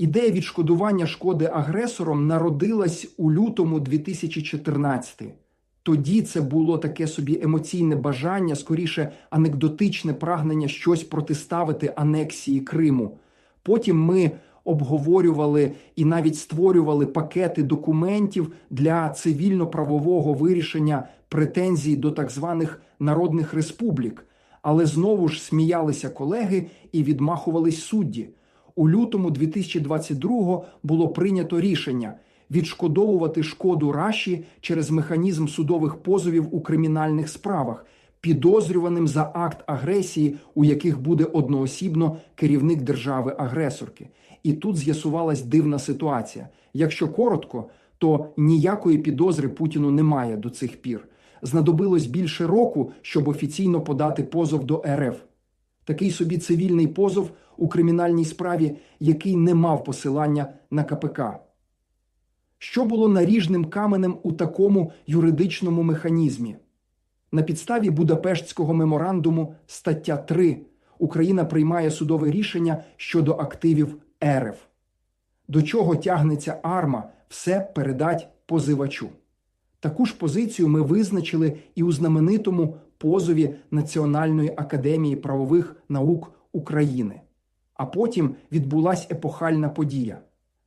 Ідея відшкодування шкоди агресором народилась у лютому 2014. Тоді це було таке собі емоційне бажання, скоріше анекдотичне прагнення щось протиставити анексії Криму. Потім ми обговорювали і навіть створювали пакети документів для цивільно-правового вирішення претензій до так званих народних республік. Але знову ж сміялися колеги і відмахувались судді. У лютому 2022 було прийнято рішення відшкодовувати шкоду Раші через механізм судових позовів у кримінальних справах, підозрюваним за акт агресії, у яких буде одноосібно керівник держави-агресорки. І тут з'ясувалась дивна ситуація. Якщо коротко, то ніякої підозри Путіну немає до цих пір. Знадобилось більше року, щоб офіційно подати позов до РФ. Такий собі цивільний позов у кримінальній справі, який не мав посилання на КПК. Що було наріжним каменем у такому юридичному механізмі? На підставі Будапештського меморандуму стаття 3 Україна приймає судове рішення щодо активів РФ. До чого тягнеться арма, все передать позивачу. Таку ж позицію ми визначили і у знаменитому позові Національної академії правових наук України. А потім відбулася епохальна подія.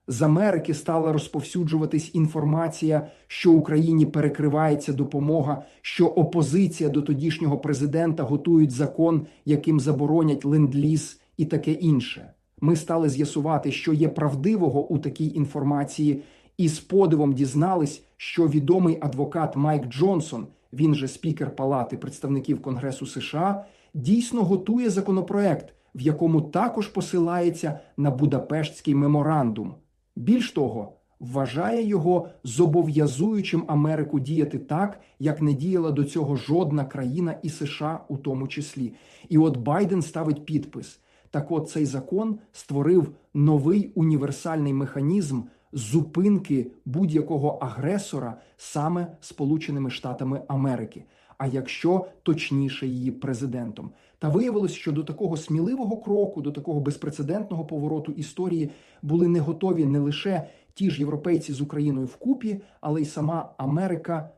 З Америки стала розповсюджуватись інформація, що Україні перекривається допомога, що опозиція до тодішнього президента готують закон, яким заборонять ленд-ліз і таке інше. Ми стали з'ясувати, що є правдивого у такій інформації, і з подивом дізнались, що відомий адвокат Майк Джонсон, він же спікер Палати представників Конгресу США, дійсно готує законопроект, в якому також посилається на Будапештський меморандум. Більш того, вважає його зобов'язуючим Америку діяти так, як не діяла до цього жодна країна і США у тому числі. І от Байден ставить підпис. Так от цей закон створив новий універсальний механізм зупинки будь-якого агресора саме Сполученими Штатами Америки. А якщо точніше її президентом, та виявилось, що до такого сміливого кроку, до такого безпрецедентного повороту історії були не готові не лише ті ж європейці з Україною вкупі, але й сама Америка